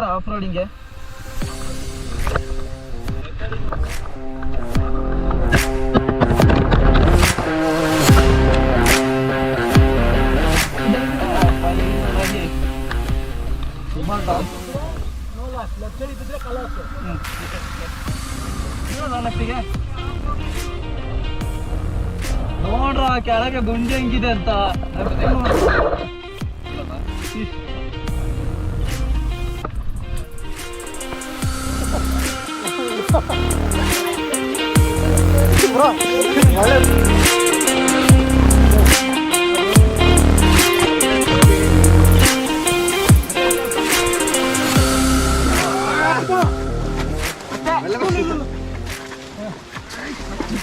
ಮಾತ್ರ ಆಫ್ ರೋಡಿಂಗ್ಗೆ ಸುಮಾರು ಟಾಪ್ ಲೆಫ್ಟಿಗೆ ನೋಡ್ರ ಕೆಳಗೆ ಗುಂಡಿ ಹೆಂಗಿದೆ ಅಂತ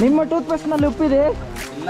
ನಿಮ್ಮ ಟೂತ್ ಪೇಸ್ಟ್ನಲ್ಲಿ ಉಪ್ಪಿದೆ? ಇಲ್ಲ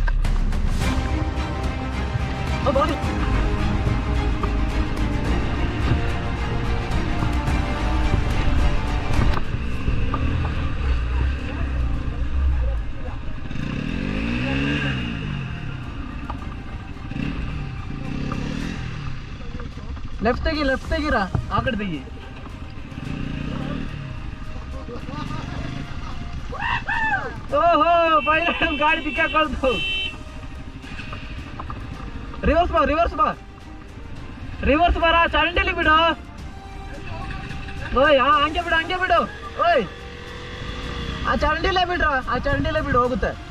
ಓ, body. ಲೆಫ್ಟ್ ತೆಗಿ ಲೆಫ್ಟ್ ತೆಗಿರ ಆ ಕಡೆ ತೆಗಿ ಓಹೋ ಪೈಲಟ್ ಗಾಡಿ ದಿಕ್ಕ ಕಳ್ತು ರಿವರ್ಸ್ ಬಾ ರಿವರ್ಸ್ ಬಾ. ರಿವರ್ಸ್ ಬಾರ ಚರಂಡಿಲಿ ಬಿಡು. ಓಯ್, ಹಾ, ಹಂಗೆ ಬಿಡು ಹಂಗೆ ಬಿಡು. ಓಯ್. ಆ ಚರಂಡಿಲೇ ಬಿಡ್ರ? ಆ ಚರಂಡಿಲೇ ಬಿಡು, ಹೋಗುತ್ತೆ.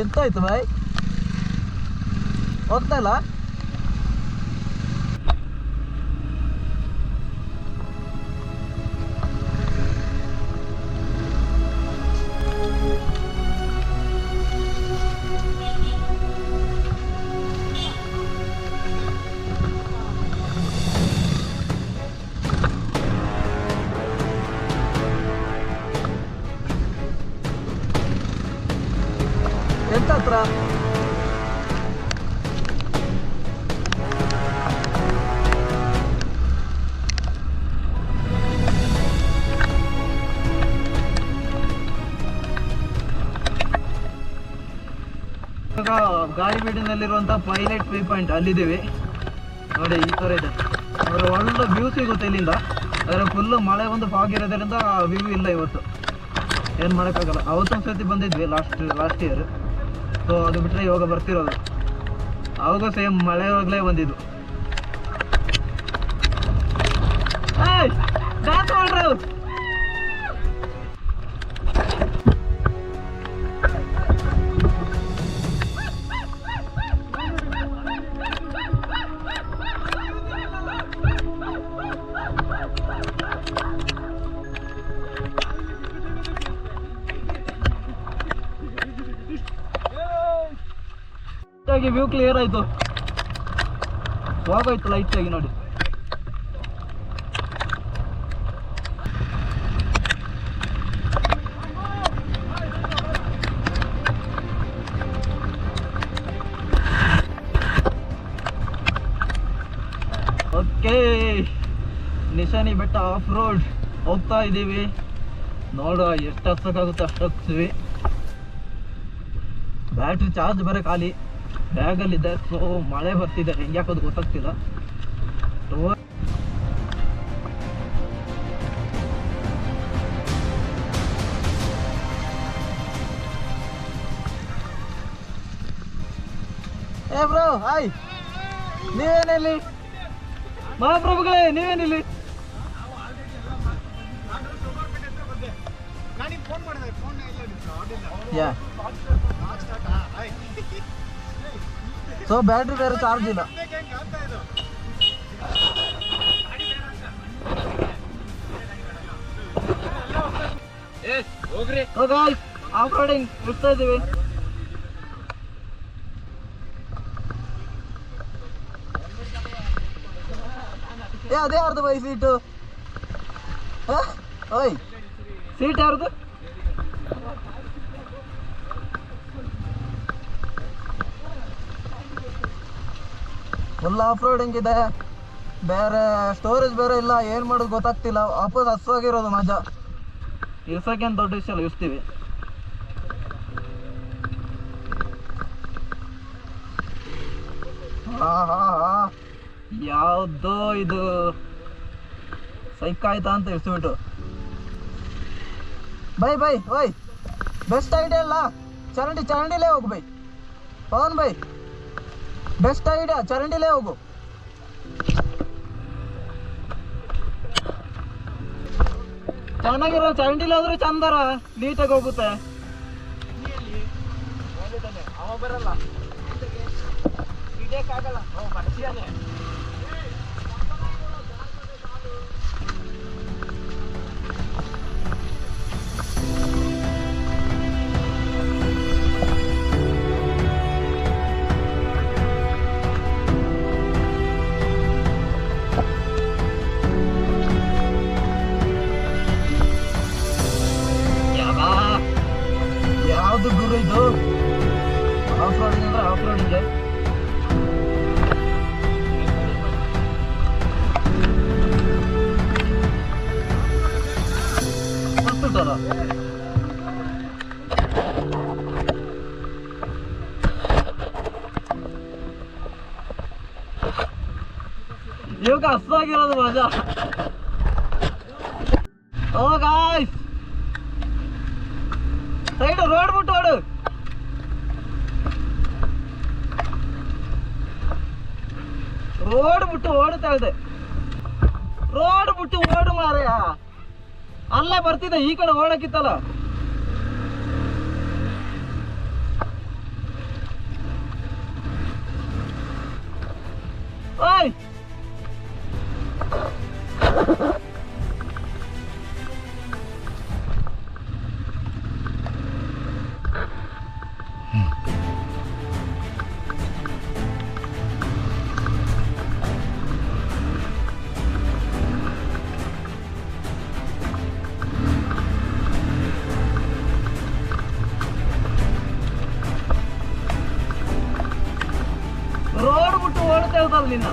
ಎಂತ ಆಯ್ತು ಬಾಯ್ ಹೋಗ್ತಾ ಗಾಳಿಬೀಡಿನಲ್ಲಿರುವಂಥ ಪೈಲಟ್ ವ್ಯೂ ಪಾಯಿಂಟ್ ಅಲ್ಲಿದ್ದೀವಿ. ನೋಡಿ, ಈ ತರ ಇದೆ. ಅದರ ಒಳ್ಳೆ ವ್ಯೂ ಸಿಗುತ್ತೆ ಇಲ್ಲಿಂದ. ಅದರ ಫುಲ್ಲು ಮಳೆ ಒಂದು ಫಾಗ್ ಇರೋದ್ರಿಂದ ವ್ಯೂ ಇಲ್ಲ ಇವತ್ತು. ಏನು ಮಾಡೋಕ್ಕಾಗಲ್ಲ. ಅವತ್ತೊಂದು ಸರ್ತಿ ಬಂದಿದ್ವಿ ಲಾಸ್ಟ್ ಲಾಸ್ಟ್ ಇಯರ್ ಸೊ ಅದು ಬಿಟ್ಟರೆ ಇವಾಗ ಬರ್ತಿರೋದು. ಅವಾಗ ಸೇಮ್ ಮಳೆ ಹೋಗ್ಲೇ ಬಂದಿದ್ದು ವ್ಯೂ ಕ್ಲಿಯರ್ ಆಯ್ತು. ಹೋಗೋಯ್ತು ಲೈಟ್ ಆಗಿ ನೋಡಿ. ಓಕೆ ನಿಶಾನಿ ಬೆಟ್ಟ ಆಫ್ ರೋಡ್ ಹೋಗ್ತಾ ಇದ್ದೀವಿ. ನೋಡುವ ಎಷ್ಟು ಹತ್ತಕ್ಕಾಗುತ್ತೆ ಅಷ್ಟು ಹತ್ತೀವಿ ಬ್ಯಾಟ್ರಿ ಚಾರ್ಜ್ ಬರೋ ಖಾಲಿ. ಬ್ಯಾಗಲ್ಲಿದೆ ಸೊ ಮಳೆ ಬರ್ತಿದೆ. ಹೆಂಗೆ ಹಾಕೋದು ಗೊತ್ತಾಗ್ತಿಲ್ಲ. ಏ ಬ್ರೋ ಹಾಯ್. ನೀವೇನಿಲ್ಲಿ? ಮಹಾಪ್ರಭುಗಳೇ ನೀವೇನಿಲ್ಲಿ? ಫೋನ್ ಮಾಡಿದೆ. ಫೋನ್ ಇಲ್ಲ ಸೊ ಬ್ಯಾಟ್ರಿ ಬೇರೆ ಚಾರ್ಜ್ ಇಲ್ಲ ಆಫ್ ರೋಡಿಂಗ್ ಬಿಡ್ತಾ ಇದ್ದೀವಿ. ಏ ಅದೇ ಯಾರ್ದು ಬೈ ಸೀಟು? ಓಯ್ ಸೀಟ್ ಯಾರ್ದು? ಫುಲ್ ಆಫ್ ರೋಡಿಂಗ್ ಇದೆ. ಬೇರೆ ಸ್ಟೋರೇಜ್ ಬೇರೆ ಇಲ್ಲ, ಏನು ಮಾಡೋದು ಗೊತ್ತಾಗ್ತಿಲ್ಲ. ವಾಪಸ್ ಹಸ್ವಾಗಿರೋದು ಮಜಾ. ಇರ್ಸೋಕ್ಕೇನು ದೊಡ್ಡ ವಿಷಯ ಅಲ್ಲ ಇರ್ತೀವಿ ಯಾವುದೋ ಇದು ಸೈಕ್ ಆಯ್ತಾ ಅಂತ ಇರ್ಸ್ಬಿಟ್ಟು. ಬೈ ಬೈ, ಓಯ್. ಬೆಸ್ಟ್ ಐಡಿಯಾ ಅಲ್ಲ. ಚರಂಡಿ, ಚರಂಡಿಲೇ ಹೋಗ್ಬೈ ಪವನ್ ಬೈ. ಬೆಸ್ಟ್ ಐಡಿಯಾ ಚರಂಡಿಲೇ ಹೋಗು. ಚೆನ್ನಾಗಿರೋ ಚರಂಡಿಲಿ ಹೋದ್ರೆ ಚಂದರ ನೀಟಾಗಿ ಹೋಗುತ್ತೆ. ಯಾವ್ದು ಹಸ್ವಾಗಿರೋದು ಮಜಾ. ಓ ಗಾಯ್ಸ್ ಸೈಡ್ ರೋಡ್ ಬಿಟ್ಟು ಓಡು. ರೋಡ್ ಬಿಟ್ಟು ಓಡುತ್ತಾ ಇದೆ. ರೋಡ್ ಬಿಟ್ಟು ಓಡು ಮಾರಯ್ಯ ಅಲ್ಲೇ ಬರ್ತಿದ್ದೆ, ಈ ಕಡೆ ಓಡಕ್ಕಿತ್ತಲ್ಲ. ರೋಡ್ ಬಿಟ್ಟು ಓಡ್ತಾ ಇರ್ತಲ್ಲ ನಿನ್ನ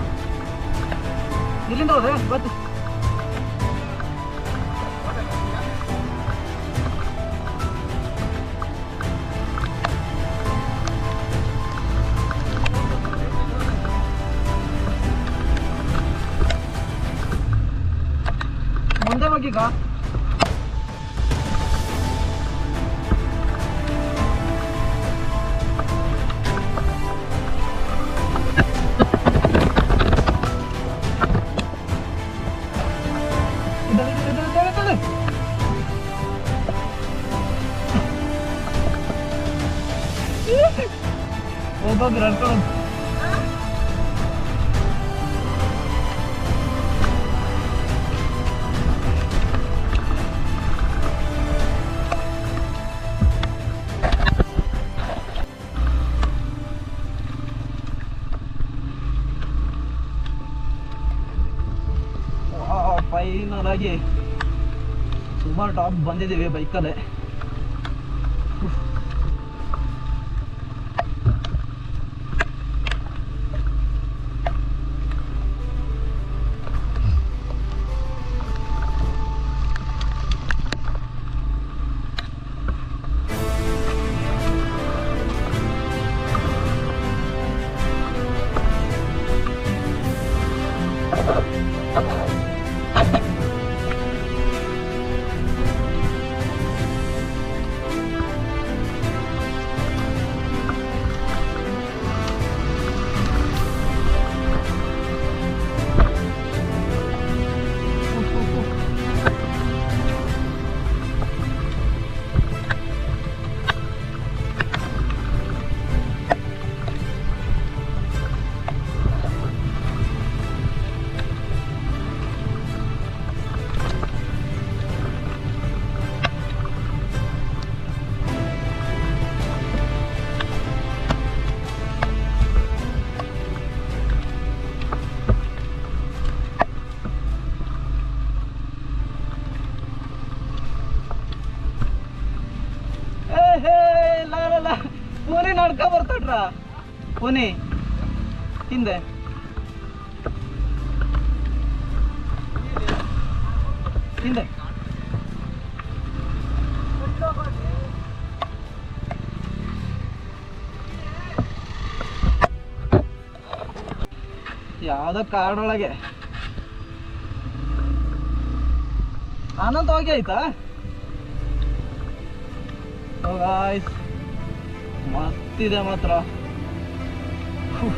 ಇಲ್ಲಿಂದ ಹೋದೆ ಬತ್ತು. ಹೋಗೋಗ್ರಿ ಅನ್ಕೊಂಡು ಫೈನಲ್ ಆಗಿ ಸುಮಾರು ಟಾಪ್ ಬಂದಿದ್ದೀವಿ ಬೈಕಲ್ಲೇ ನಡ್ಕ ಪುನಿ ಹಿಂದೆ ಹಿಂದೆ ಯಾವ್ದೋ ಕಾಡೊಳಗೆ ಆನಂದ ಹೋಗಿ ಆಯ್ತಾ Oh guys, ಮಸ್ತಿದೆ ಮಾತ್ರ ಹ್ಮ್.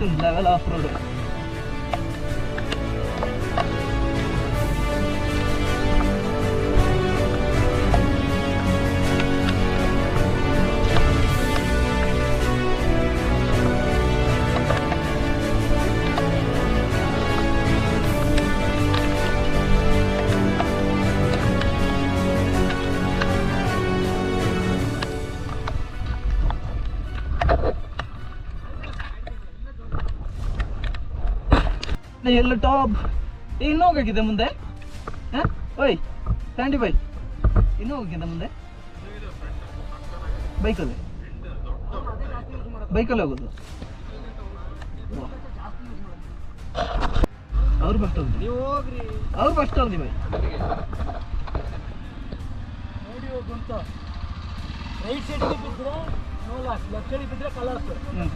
Next level off road ಎಲ್ಲ ಟಾಪ್ ಇನ್ನೂ ಹೋಗಿದೆ ಮುಂದೆ? ಹ? ಓಯ್ ಸ್ಯಾಂಡಿ ಬೈ ಇನ್ನೂ ಹೋಗಿದೆ ಮುಂದೆ? ಬೈಕಲ್ಲಿ? ಬೈಕಲ್ಲಿ ಹೋಗೋದು? ಅವ್ರು ಫಸ್ಟ್ ಹೋಗ್ರಿ. ಅವ್ರು ಫಸ್ಟ್ ಹೋಗ್ಲಿ ಬೈ. ನೋಡಿ ಹೋಗು ಅಂತ. ರೈಟ್ ಸೈಡ್ ಬಿದ್ದರೆ ನೋ ಲಾಸ್ ಲೆಫ್ಟ್ ಸೈಡ್ ಬಿದ್ದರೆ ಕಲರ್ಸ್ ಹ್ಞೂ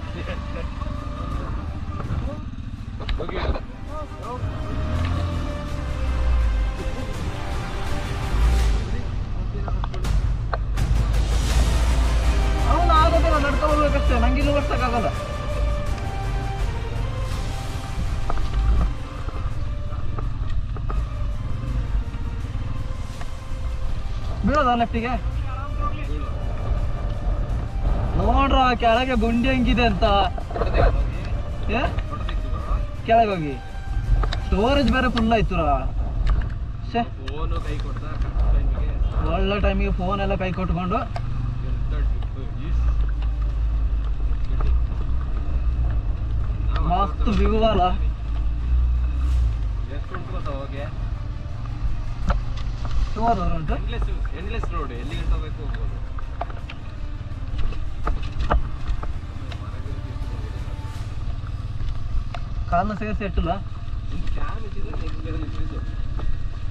ಅವನು ಆಗೋದಿಲ್ಲ ನಡ್ಕೊ ಬರ್ಬೇಕಷ್ಟೇ ನಂಗೆ ಇನ್ನೂ ಬರ್ಸಕ್ಕಾಗಲ್ಲ ಬೀಳೋದ ಲೆಫ್ಟಿಗೆ ನೋಡ್ರ, ಕೆಳಗೆ ಗುಂಡಿ ಹಂಗಿದೆ ಅಂತ. ಏ? ಕೆಳಗೆ ಹೋಗಿ. ಸ್ಟೋರೇಜ್ ಬೇರೆ ಫುಲ್ ಆಯ್ತು ಒಳ್ಳೆ ಟೈಮಿಗೆ ಫೋನ್ ಎಲ್ಲ ಕೈ ಕೊಟ್ಕೊಂಡು. ಮಸ್ತ್ ಬಿಗುವಲ್ಲ ಸುಮಾರು ಉಂಟು. ಎಂಡ್ಲೆಸ್ ರೋಡ್ ಹೋಗ್ಬೋದು. ಕಾಲನ್ನ ಸೇರಿಸಿ ಇಟ್ಟಿಲ್ಲ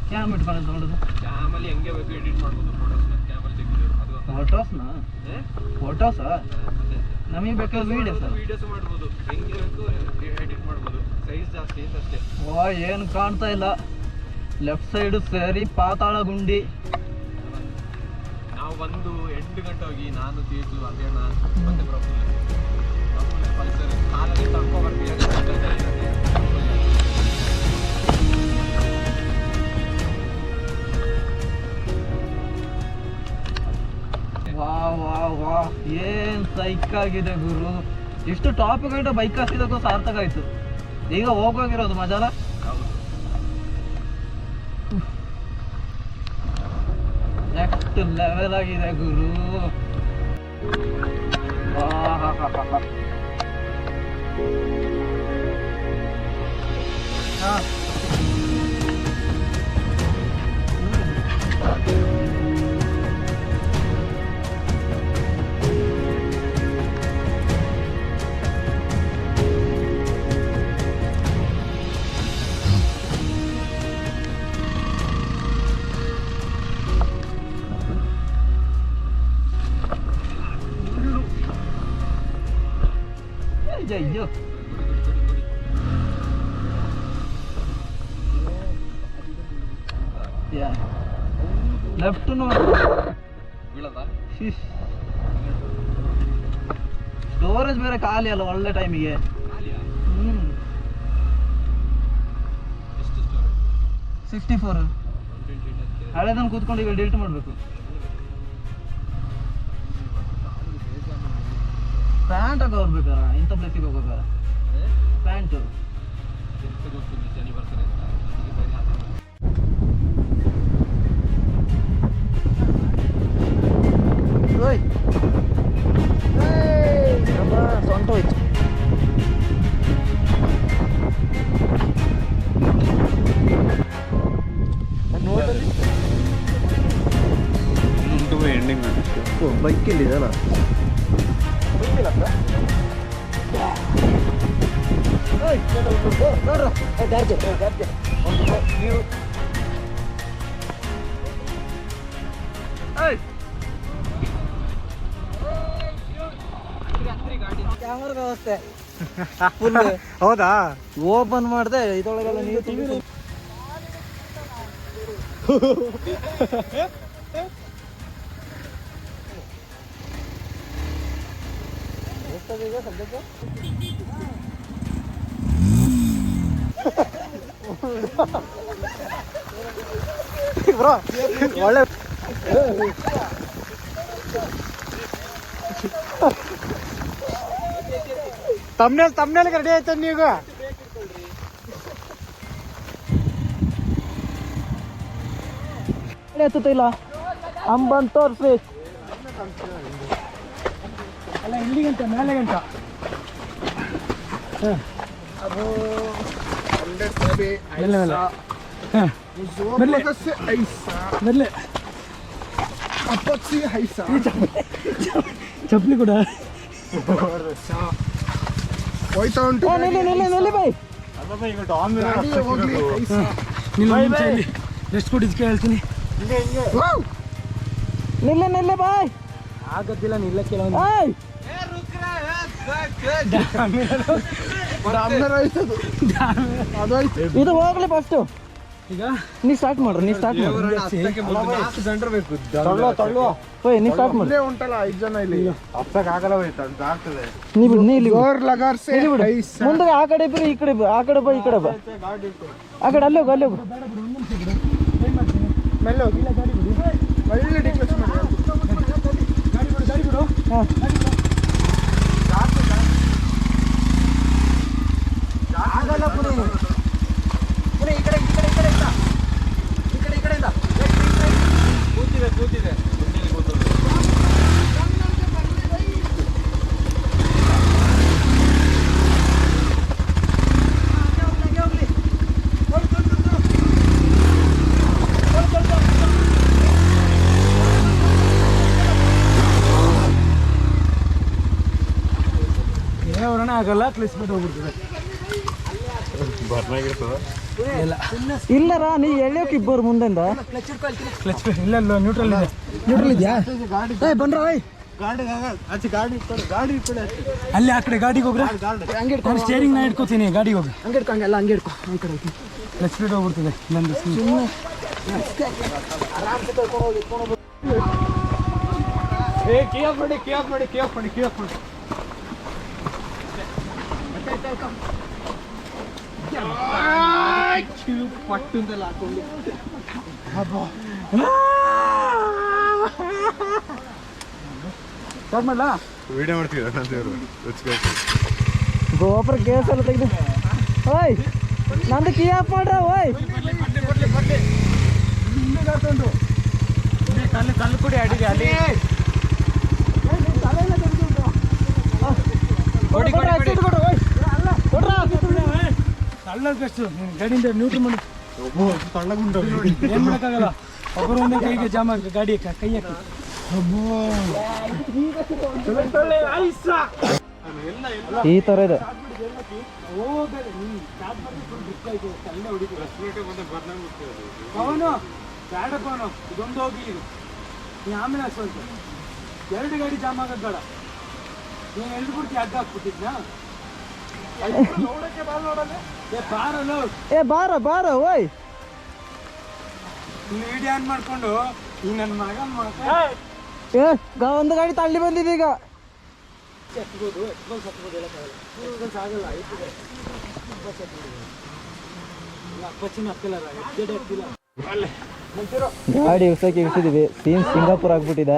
ಕ್ಯಾಮ್ ಇಟ್ಕೊಂಡು ತಗೊಂಡದು ಕ್ಯಾಮಲ್ಲಿ ಹೆಂಗೆ ಬೇಕು ಎಡಿಟ್ ಮಾಡ್ಬೋದು ಫೋಟೋಸ್ನ ಕ್ಯಾಮಲ್ಲಿ ತೆಗೆದು ಅದು ಫೋಟೋಸ್ನ ಫೋಟೋಸಾ ನಮಗೆ ಬೇಕಾದ ವೀಡಿಯೋಸ್ ವಿಡಿಯೋಸ್ ಮಾಡ್ಬೋದು ಹೆಂಗೆ ಬೇಕು ಎಡಿಟ್ ಮಾಡ್ಬೋದು. ಸೈಜ್ ಜಾಸ್ತಿ ಅಷ್ಟೇ. ಓ ಏನು ಕಾಣ್ತಾ ಇಲ್ಲ. ಲೆಫ್ಟ್ ಸೈಡ್ ಸೇರಿ ಪಾತಾಳ ಗುಂಡಿ. ನಾವು ಬಂದು ಎಂಟು ಗಂಟೆ ಹೋಗಿ ನಾನು ಅದೇ ಅದೇಣ ಮತ್ತೆ ಪ್ರಫುಲ್. ಪ್ರಫುಲ್ ಪಲ್ಸರ್ ಕಾಲಲ್ಲಿ ತಳ್ಕೊ ವಾ ವಾ ವಾ ಏನ್ ಸೈಕ್ ಆಗಿದೆ ಗುರು ಇಷ್ಟು ಟಾಪ್ ಗಂಟೆ ಬೈಕ್ ಹಾಕಿದಕ್ಕೂ ಸಾರ್ಥಕ ಆಯ್ತು ಈಗ ಹೋಗೋಗಿರೋದು ಮಜಾಲ ನೆಕ್ಸ್ಟ್ ಲೆವೆಲ್ ಆಗಿದೆ ಗುರು ಹಾ ಹಾ ಹಾ. ಹಾ. ಸ್ಟೋರೇಜ್ ಬೇರೆ ಖಾಲಿ ಅಲ್ಲ ಒಳ್ಳೆ ಟೈಮಿಗೆ ಸಿಕ್ಸ್ಟಿ ಫೋರ್ ಹಳೆದನ್ನು ಕೂತ್ಕೊಂಡು ಈಗ ಡಿಲೀಟ್ ಮಾಡಬೇಕು. ಪ್ಯಾಂಟ್ ಹಾಕೋ ಬರ್ಬೇಕಾರ ಇಂಥ ಪ್ಲೇಸಿಗೆ ಹೋಗ್ಬೇಕಾರ ಪ್ಯಾಂಟು. ಓಯ್. ಅಬ್ಬಾ, ಸೊಂಟ ಹೋಯ್ತು ಎಂಡಿಂಗ್ ಬೈಕ್ ಇಲ್ಲಿದಲ್ಲ ವ್ಯವಸ್ಥೆ. ಹೌದಾ? ಓಪನ್ ಮಾಡಿದೆ ಇದ್ರೊಳಗೆಲ್ಲ ನೀರು ಟಿವಿ ಸದ್ಯಕ್ಕೆ ಬ್ರೋ ಒಳ್ಳೆ ತಮ್ನೇಲ್ ತಮ್ನೇಲ್ ರೆಡಿ ಆಯ್ತು ನೀವು ಇಲ್ಲ ಅಂಬನ್ ತೋರ್ಸಿ ಅಲ್ಲ ಇಲ್ಲಿಗಂತ ಮೇಲೆ ಗಂಟ ಚಪ್ಪಲಿ ಕೂಡ. ಹೋಯ್ತಾ ಉಂಟು ನಿಲ್ಲಿ ನಿಲ್ಲಿ ನಿಲ್ಲಿ ಬೈ ನಿಲ್ಲ ನಿಮಿಷ ಇಲ್ಲಿ. ಎಷ್ಟು ಕೊಟ್ಟಿದ್ಕೆ ಹೇಳ್ತೀನಿ ನಿಲ್ಲಿ ನಿಲ್ಲಿ ಬಾಯ್. ಆಯ್ತದು ಅದು. ಆಯ್ತು. ಇದು ಹೋಗ್ಲಿ ಫಸ್ಟ್ ನೀ ಸ್ಟಾರ್ಟ್ ಮಾಡ್ರಿ ನೀ ಸ್ಟಾರ್ಟ್ ಮಾಡ್ರಿ ನೀ ಸ್ಟಾರ್ಟ್ ಮಾಡ್ರಿ ಉಂಟಲ್ಲ ಐದು ಜನ ಇಲ್ಲಿ. ಆಗಲ್ಲ ಹೋಯ್ತು ಅಂತ ಆಗ್ತದೆ ನೀ ಬಿಡು ನೀ ಇಲ್ಲಿ. ಮುಂದೆ ಆ ಕಡೆ ಇಬ್ರು ಈ ಕಡೆ ಬಾ, ಆ ಕಡೆ ಬಾ ಈ ಕಡೆ ಬಾ. ಆ ಕಡೆ ಅಲ್ಲೇ ಹೋಗು ಅಲ್ಲೇ ಹೋಗು. ಒಳ್ಳೆ ಮಾಡಿ. ಗಾಡಿ ಬಿಡು ಗಾಡಿ ಬಿಡು. ಹಾಂ. ಆಗಲ್ಲ ಪುನಿ ಪುನಿ ಈ ಕಡೆ ಈ ಕಡೆ ಈ ಕಡೆ ಇಂದ. ಈ ಕಡೆ ಈ ಕಡೆಯಿಂದ ಕೂತಿದೆ ಕೂತಿದೆ. ಆಗಲ್ಲ ಕ್ಲಿಸ್ಬಿಟ್ಟು ಹೋಗ್ಬಿಡ್ತದೆ ಇಲ್ಲ ಇಲ್ಲರ? ನೀ ಎಳ್ಯೋಕೆ ಇಬ್ಬರು ಮುಂದೆಂದ. ಕ್ಲಚ್ ಇಲ್ಲ ನ್ಯೂಟ್ರಲ್ ಇದೆ. ನ್ಯೂಟ್ರಲ್ ಇದೆಯಾ? ಏ ಬಂದ್ರ ಓಯ್ ಅಲ್ಲಿ ಆ ಕಡೆ ಗಾಡಿಗೆ ಹೋಗ್ರೆ. ನಾನು ಸ್ಟೇರಿಂಗ್ ನಾ ಇಟ್ಕೋತೀನಿ ಗಾಡಿಗೆ ಹೋಗಿ ಹಂಗೆ ಇಟ್ಕೊಂಡು ಎಲ್ಲ ಹಂಗೆ ಇಟ್ಕೊ ಹಂಗೆ ಕಡೆ ಕ್ಲಚ್ ಬಿಟ್ಟು ಹೋಗ್ಬಿಡ್ತದೆ ನಂದು ಸುಮ್ಮನೆ ಏ ಕೇಫ್ ಮಾಡಿ ಕೇಫ್ ಮಾಡಿ ಕೇಫ್ ಮಾಡಿ ಕೇಫ್ ಮಾಡಿ. ಪಟ್ಟು ಅಂತೆಲ್ಲ ಹಾಕೊಂಡು. ಸ್ಟಾರ್ಟ್ ಮಾಡ್ಲಾ? ವಿಡಿಯೋ ಮಾಡ್ತೀವಿ ಗೋಪುರ ಕೇಸ್ ಎಲ್ಲ ತೆಗೆದು. ಓಯ್ ನಂದು ಕೀ ಆಫ್ ಮಾಡ್ರ ಓಯ್. ಕಲ್ಲು ಕಲ್ಲು ಪುಡಿ ಅಡಿಗೆ ಅಲ್ಲಿ ಕೊಡ್ರ. ಕೊಡಿ ಕೊಡಿ ಗಾಡಿಯಿಂದ ಮಾಡಿ. ಏನ್ ಮಾಡಕ್ಕಾಗಲ್ಲ? ಒಬ್ಬರು ಒಂದೇ ಕೈಗೆ ಜಾಮ ಗಾಡಿ ಹಾಕಿ ಕೈ ಹಾಕಿ. ಈ ತರ ಇದೆ. ಅವನು ಇದೊಂದು ಹೋಗಿ ನೀ ಆಮೇಲೆ ಸ್ವಲ್ಪ ಎರಡು ಗಾಡಿ ಜಾಮ್ ಆಗೋದು ಬೇಡ. ನೀನು ಬಿಡ್ತಿ ಅಡ್ಡ ಹಾಕ್ಬಿಟ್ಟಿದ್ನಾ? ಏ ಬಾರ ಬಾರ ಓಯ್. ನೀನು ವಿಡಿಯೋ ಆನ್ ಮಾಡ್ಕೊಂಡು ಈ ನನ್ನ ಏ ಗಾ- ಒಂದು ಗಾಡಿ ತಳ್ಳಿ ಬಂದಿದೆ ಈಗ. ಗಾಡಿ ಉಸಕ್ಕೆ ಇಳಿಸಿದೀವಿ. ಸೀನ್ ಸಿಂಗಾಪುರ್ ಆಗ್ಬಿಟ್ಟಿದೆ.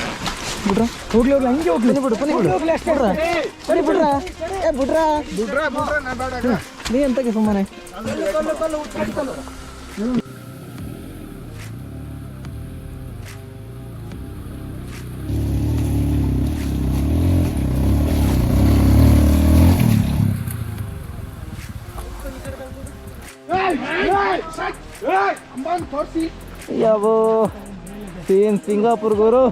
ಬಿಡ್ರ? ಹೋಗ್ಲಿ ಹೋಗ್ಲಿ ಹಂಗೆ ಹೋಗ್ಲಿ. ಬಿಡು ಪನಿ ಬಿಡು. ಬಿಡ್ರ ಪನಿ ಬಿಡ್ರ ಏ ಬಿಡ್ರ? ಬಿಡ್ರ ಬಿಡ್ರ ನಾ ಬೇಡ ನೀ ಎಂತಕ್ಕೆ ಸುಮ್ಮನೆ? ಯಾವೋ ಸೀನ್ ಸಿಂಗಾಪುರ್ ಗುರು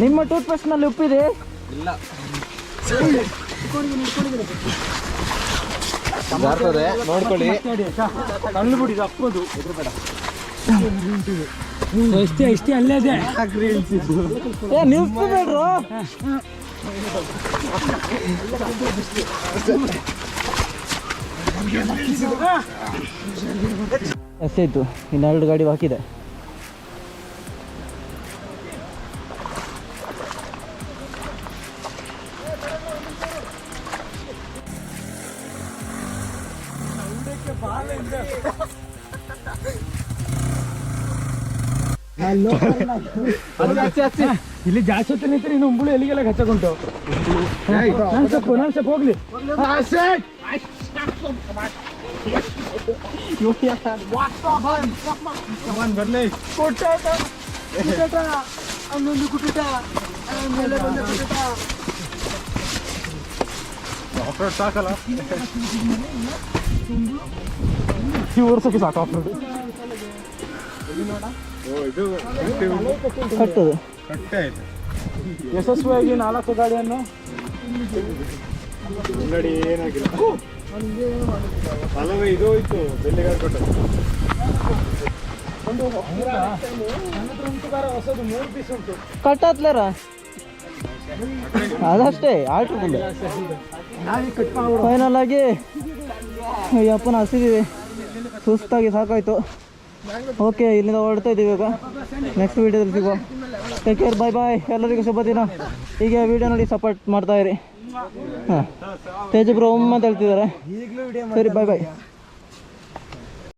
ನಿಮ್ಮ ಟೂತ್ ಪೇಸ್ಟ್ನಲ್ಲಿ ಉಪ್ಪಿದೆ? ಇಲ್ಲ. ಜಾರ್ತದೆ ನೋಡ್ಕೊಳ್ಳಿ. ಇಷ್ಟೇ ಇಷ್ಟೇ ಅಲ್ಲೇ ಇದೆ. ಏ ನಿಲ್ಸ್ಬೇಡ್ರು ಇತ್ತು ಇನ್ನೆರಡು ಗಾಡಿ ಬಾಕಿ ಇದೆ. ಇಲ್ಲಿ ಜಾಸ್ತಿ ಹೊತ್ತು ನಿಂತ್ರೆ ಇನ್ನು ಉಂಬುಳು ಎಲ್ಲಿಗೆಲ್ಲ ಹಚ್ಚಕೊಂಟು ನಾನು ಸ್ವಲ್ಪ ನಾನು ಸ್ವಲ್ಪ ಹೋಗ್ಲಿ. ಬರ್ಲಿ ಆಫ್ ರೋಡ್ ಸಾಕಲ್ಲ ಈ ವರ್ಷಕ್ಕೆ ಸಾಕು ಆಫ್ ರೋಡ್ ಓ ಇದು ಕಟ್ಟದು ಕಟ್ಟೆ ಆಯ್ತು ಯಶಸ್ವಿಯಾಗಿ ನಾಲ್ಕು ಗಾಡಿಯನ್ನು ಅಂಗಡಿ ಏನಾಗಿಲ್ಲ. ಅಲ್ಲವೇ ಇದು ಹೋಯ್ತು ಬೆಳ್ಳಿಗಾರ ಕೊಟ್ಟು. ಹೊಸದು ಮೂರು ಪೀಸ್ ಉಂಟು. ಕಟ್ಟಾತ್ಲಾರ? ಅದಷ್ಟೇ ಆರ್ಟ್ರ್ ಫುಲ್ ಫೈನಲ್ ಆಗಿ ಅಪ್ಪನ ಹಸಿದಿದೆ. ಸುಸ್ತಾಗಿ ಸಾಕಾಯ್ತು. ಓಕೆ ಇಲ್ಲಿಂದ ಹೊರಡ್ತಾ ಇದ್ದೀವಿ ಇವಾಗ ನೆಕ್ಸ್ಟ್ ವೀಡಿಯೋದಲ್ಲಿ ಸಿಗುವ. ಟೇಕ್ ಕೇರ್ ಬಾಯ್ ಬಾಯ್ ಎಲ್ಲರಿಗೂ ಶುಭ ದಿನ. ಹೀಗೆ ವಿಡಿಯೋ ನೋಡಿ ಸಪೋರ್ಟ್ ಮಾಡ್ತಾ ಇರಿ. ಹಾಂ. ತೇಜ್ ಬ್ರೋ ಅಂತ ಹೇಳ್ತಿದ್ದಾರೆ. ಸರಿ ಬಾಯ್ ಬಾಯ್